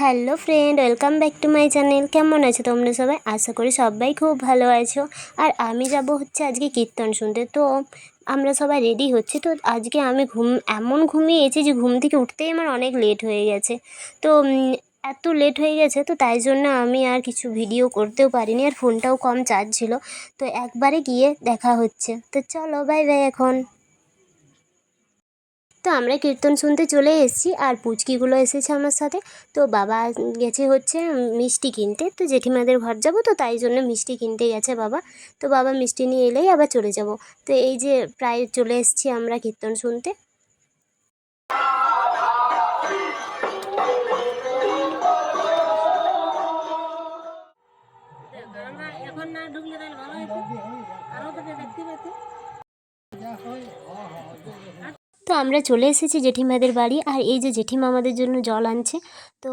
Hello friend, welcome back to my channel. কেমন আছো তোমরা সবাই? আশা করি সবাই খুব ভালো আছো। আর আমি যাব হচ্ছে আজকে কীর্তন শুনতে। তো আমরা সবাই রেডি হচ্ছি। তো আজকে আমি ঘুম, এমন ঘুমিয়েছি যে ঘুম থেকে উঠতেই আমার অনেক লেট হয়ে গেছে। তো এত লেট হয়ে গেছে, তো তাই জন্য আমি আর কিছু ভিডিও করতেও পারিনি। আর ফোনটাও কম চার্জ ছিল। তো একবারে গিয়ে দেখা হচ্ছে। তো চলো বাই বাই এখন। তো আমরা কীর্তন শুনতে চলে এসেছি আর পুচকিগুলো এসেছে আমার সাথে। তো বাবা গেছে হচ্ছে মিষ্টি কিনতে। তো জেঠিমাদের ঘর যাব তো তাই জন্য মিষ্টি কিনতে গেছে বাবা। তো বাবা মিষ্টি নিয়ে এলেই আবার চলে যাব। তো এই যে প্রায় চলে এসেছি আমরা কীর্তন শুনতে। আমরা চলে এসেছি জেঠিমাদের বাড়ি। আর এই যে জেঠিমা আমাদের জন্য জল আনছে, তো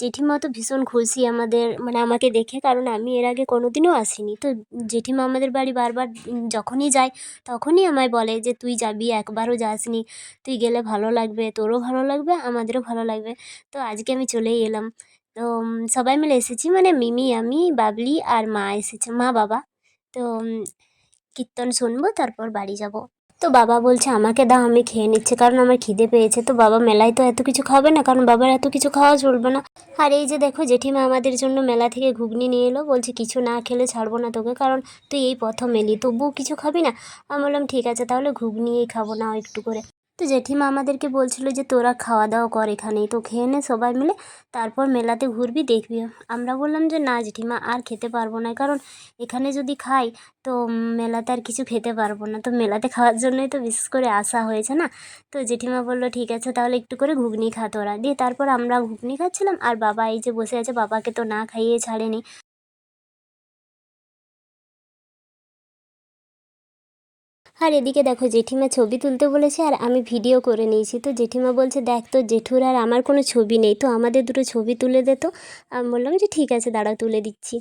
জেঠিমা তো ভীষণ খুশি আমাদের মানে আমাকে দেখে, কারণ আমি এর আগে কোনো দিনও আসিনি। তো জেঠিমা আমাদের বাড়ি বারবার যখনই যায়, তখনই আমায় বলে যে, তুই যাবি, একবারও যাসনি। তুই গেলে ভালো লাগবে, তোরও ভালো লাগবে, আমাদেরও ভালো লাগবে। তো আজকে আমি চলেই এলাম। তো সবাই মিলে এসেছি মানে মিমি, আমি, বাবলি আর মা এসেছে, মা বাবা। তো কীর্তন শুনব, তারপর বাড়ি যাব। তো বাবা বলছে, আমাকে দাও, আমি খেয়ে নিচ্ছি। কারণ আমার খিদে পেয়েছে। তো বাবা মেলায় তো এত কিছু খাবে না, কারণ বাবার এত কিছু খাওয়া চলবে না। আর এই যে দেখো, জেঠিমা আমাদের জন্য মেলা থেকে ঘুগনি নিয়ে এলো। বলছে, কিছু না খেলে ছাড়বো না তোকে, কারণ তুই এই প্রথম এলি তবুও কিছু খাবি না? আমি বললাম, ঠিক আছে, তাহলে ঘুগনিই খাব না একটু করে। তো জেঠিমা আমাদেরকে বলছিল যে, তোরা খাওয়া দাওয়া কর এখানেই, তো খেয়ে নে সবাই মিলে, তারপর মেলাতে ঘুরবি, দেখবি। আমরা বললাম যে, না জেঠিমা, আর খেতে পারব না, কারণ এখানে যদি খাই, তো মেলাতে আর কিছু খেতে পারব না। তো মেলাতে খাওয়ার জন্যই তো বিশেষ করে আসা হয়েছে না? তো জেঠিমা বলল, ঠিক আছে, তাহলে একটু করে ঘুগনি খা তোরা। দিয়ে তারপর আমরা ঘুগনি খাচ্ছিলাম, আর বাবা এই যে বসে আছে, বাবাকে তো না খাইয়ে ছাড়েনি। আর এদিকে দেখো জেঠিমা ছবি তুলতে বলেছে আর আমি ভিডিও করে নিয়েছি। তো জেঠিমা বলছে, দেখ তো জেঠুর আর আমার কোনো ছবি নেই, তো আমাদের দুটো ছবি তুলে দে তো। আমি বললাম যে, ঠিক আছে, দাঁড়া, তুলে দিচ্ছি।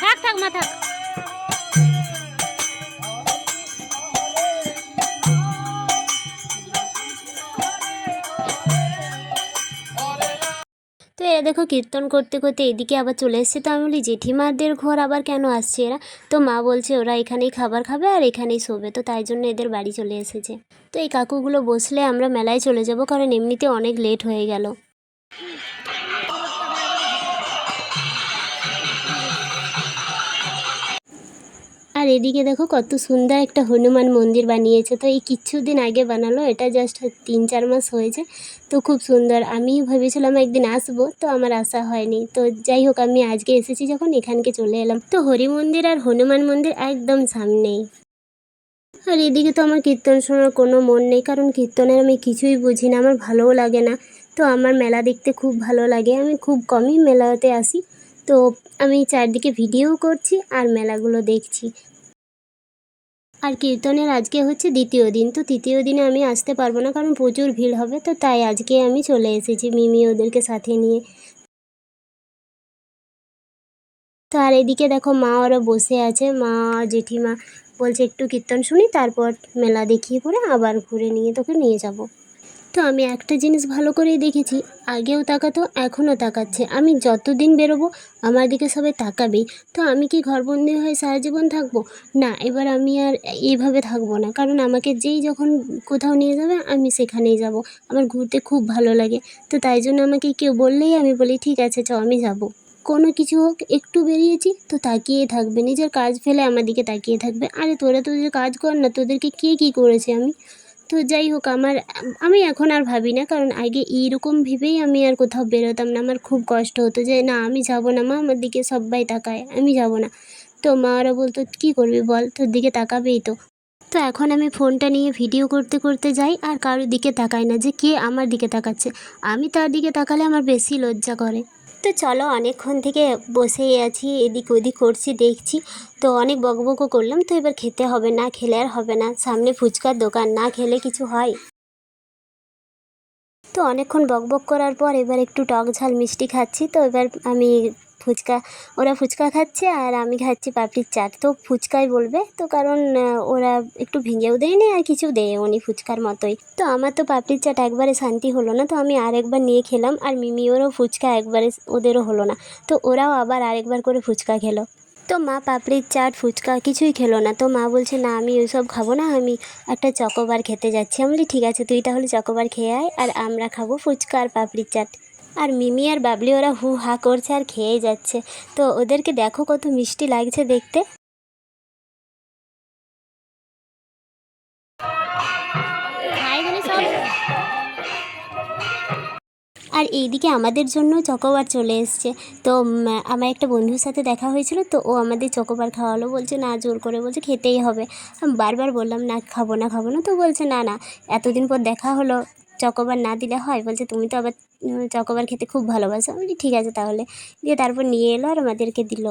থাক থাক, মা, থাক। এরা দেখো কীর্তন করতে করতে এদিকে আবার চলে এসছে। তো আমি বলি, জেঠিমাদের ঘর আবার কেন আসছে এরা? তো মা বলছে, ওরা এখানেই খাবার খাবে আর এখানেই শোবে। তো তাই জন্য এদের বাড়ি চলে এসেছে। তো এই কাকুগুলো বসলে আমরা মেলায় চলে যাব, কারণ এমনিতে অনেক লেট হয়ে গেল। এদিকে দেখো কত সুন্দর একটা হনুমান মন্দির বানিয়েছে। তো এই কিছুদিন আগে বানালো, এটা জাস্ট তিন চার মাস হয়েছে, তো খুব সুন্দর। আমি ভেবেছিলাম একদিন আসব, তো আমার আসা হয়নি। তো যাই হোক, আমি আজকে এসেছি যখন এখানকে চলে এলাম। তো হরি মন্দির আর হনুমান মন্দির একদম সামনেই। আর এদিকে তো আমার কীর্তন শোনার কোনো মন নেই, কারণ কীর্তনের আমি কিছুই বুঝি না, আমার ভালোও লাগে না। তো আমার মেলা দেখতে খুব ভালো লাগে, আমি খুব কমই মেলাতে আসি। তো আমি চারদিকে ভিডিও করছি আর মেলাগুলো দেখছি। আর কীর্তনের আজকে হচ্ছে দ্বিতীয় দিন, তো তৃতীয় দিনে আমি আসতে পারব না কারণ প্রচুর ভিড় হবে, তো তাই আজকে আমি চলে এসেছি মিমি ওদেরকে সাথে নিয়ে। তো আর এদিকে দেখো মা ওরা বসে আছে, মা, জেঠিমা বলছে একটু কীর্তন শুনি, তারপর মেলা দেখিয়ে পরে আবার ঘুরে নিয়ে তোকে নিয়ে যাব। তো আমি একটা জিনিস ভালো করেই দেখেছি। আগেও তাকাতো, এখনও তাকাচ্ছে। আমি যতদিন বেরোবো, আমার দিকে সবাই তাকাবেই। তো আমি কি ঘরবন্দি হয়ে সারা জীবন থাকব? না, এবার আমি আর এইভাবে থাকব না। কারণ আমাকে যেই যখন কোথাও নিয়ে যাবে, আমি সেখানেই যাব। আমার ঘুরতে খুব ভালো লাগে। তো তাই জন্য আমাকে কেউ বললেই আমি বলি, ঠিক আছে, চ, আমি যাব। কোনো কিছু হোক, একটু বেরিয়েছি, তো তাকিয়ে থাকবে। নিজের কাজ ফেলে আমার দিকে তাকিয়ে থাকবে। আরে, তোরা তোদের কাজ কর না, তোদেরকে কে কী করেছে আমি? তো যাই হোক, আমার, আমি এখন আর ভাবি না, কারণ আগে এইরকম ভেবেই আমি আর কোথাও বেরোতাম না। আমার খুব কষ্ট হতো যে, না, আমি যাব না মা, আমার দিকে সবাই তাকায়, আমি যাব না। তো মা ওরা বলতো, কী করবি বল, তোর দিকে তাকাবেই তো। তো এখন আমি ফোনটা নিয়ে ভিডিও করতে করতে যাই, আর কারোর দিকে তাকাই না যে, কে আমার দিকে তাকাচ্ছে। আমি তার দিকে তাকালে আমার বেশি লজ্জা করে। তো চলো অনেকক্ষণ থেকে বসেই আছি, এদিক ওদিক করছি, দেখছি। তো অনেক বকবকও করলাম, তো এবার খেতে হবে না, খেলে আর হবে না। সামনে ফুচকার দোকান, না খেলে কিছু হয়। তো অনেকক্ষণ বকবক করার পর এবার একটু টক ঝাল মিষ্টি খাচ্ছি, তো এবার আমি ফুচকা, ওরা ফুচকা খাচ্ছে আর আমি খাচ্ছি পাপড়ির চাট। তো ফুচকাই বলবে, তো কারণ ওরা একটু ভেঙেও দেয়নি আর কিছু দেয় উনি ফুচকার মতোই। তো আমার তো পাপড়ির চাট একবারে শান্তি হলো না, তো আমি আরেকবার নিয়ে খেলাম আর মিমি ওরও ফুচকা একবারে ওদেরও হলো না। তো ওরাও আবার আরেকবার করে ফুচকা খেলো। তো মা পাপড়ির চাট, ফুচকা কিছুই খেলো না। তো মা বলছে, না, আমি ওইসব খাব না, আমি একটা চকোবার খেতে যাচ্ছি। আমি বলি, ঠিক আছে, তুই তাহলে চকোবার খেয়ে আয় আর আমরা খাব ফুচকা আর পাপড়ির চাট। আর মিমি আর বাবলি ওরা হু হা করছে আর খেয়েই যাচ্ছে। তো ওদেরকে দেখো কত মিষ্টি লাগছে দেখতে। আর এইদিকে আমাদের জন্য চকোবার চলে এসছে। তো আমার একটা বন্ধুর সাথে দেখা হয়েছিল তো ও আমাদের চকোবার খাওয়ালো। বলছে না জোর করে। বলছে খেতেই হবে। বারবার বললাম না খাব না খাব না। তো বলছে না না। এতদিন পর দেখা হলো। চকোবার না দিলে হয়? বলছে, তুমি তো আবার চকোবার খেতে খুব ভালোবাসো। আমি ঠিক আছে তাহলে। দিয়ে তারপর নিয়ে এলো আর আমাদেরকে দিল।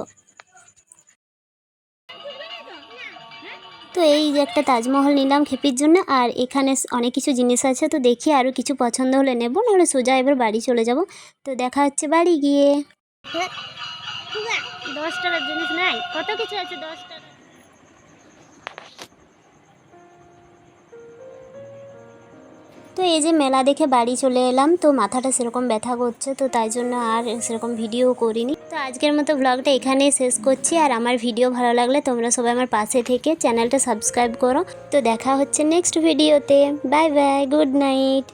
তো এই যে একটা তাজমহল নিলাম খেপির জন্য, আর এখানে অনেক কিছু জিনিস আছে। তো দেখি আরও কিছু পছন্দ হলে নেব, নাহলে সোজা এবার বাড়ি চলে যাব। তো দেখা হচ্ছে বাড়ি গিয়ে। দশ টাকার জিনিস নাই। কত কিছু আছে দশ টাকা? তো এই যে মেলা দেখে বাড়ি চলে এলাম, তো মাথাটা সেরকম ব্যথা করছে, তো তাই জন্য আর সেরকম ভিডিও করিনি। তো আজকের মতো ব্লগটা এখানেই শেষ করছি, আর আমার ভিডিও ভালো লাগলে তোমরা সবাই আমার পাশে থেকে চ্যানেলটা সাবস্ক্রাইব করো। তো দেখা হচ্ছে নেক্সট ভিডিওতে বাই বাই গুড নাইট